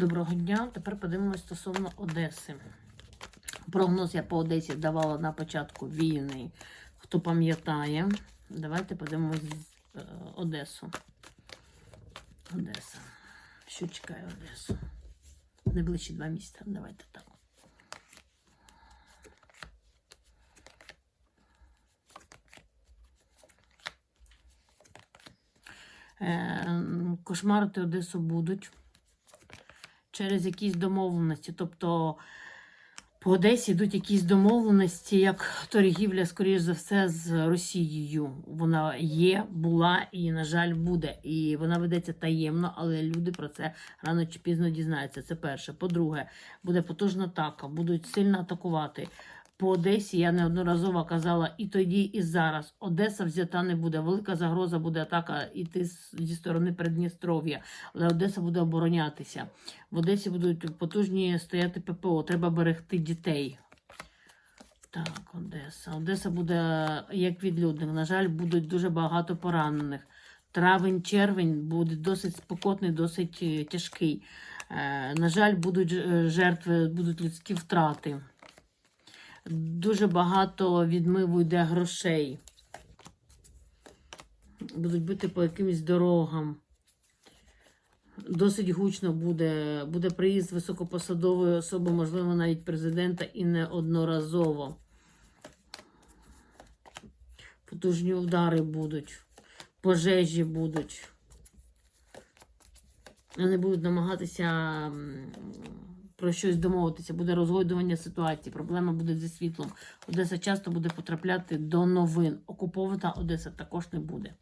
Доброго дня. Тепер подивимось стосовно Одеси. Прогноз я по Одесі давала на початку війни. Хто пам'ятає, давайте подивимось е, Одесу. Одеса. Що чекає Одесу? Найближчі два місяці. Давайте так. Е, Кошмарити Одесу будуть через якісь домовленості. Тобто по Одесі йдуть якісь домовленості, як торгівля, скоріш за все, з Росією. Вона є, була і, на жаль, буде. І вона ведеться таємно, але люди про це рано чи пізно дізнаються. Це перше. По-друге, буде потужна атака, будуть сильно атакувати. По Одесі я неодноразово казала і тоді, і зараз. Одеса взята не буде. Велика загроза буде атака іти зі сторони Придністров'я, але Одеса буде оборонятися. В Одесі будуть потужні стояти ППО. Треба берегти дітей. Так, Одеса. Одеса буде як відлюдник. На жаль, будуть дуже багато поранених. Травень, червень буде досить спекотний, досить е, тяжкий. Е, на жаль, будуть е, жертви, будуть людські втрати. Дуже багато відмиву йде грошей. Будуть бити по якимось дорогам. Досить гучно буде, буде приїзд високопосадової особи, можливо, навіть президента, і неодноразово. Потужні удари будуть, пожежі будуть. Вони будуть намагатися про щось домовитися, буде розгойдування ситуації, проблема буде зі світлом. Одеса часто буде потрапляти до новин. Окупована Одеса також не буде.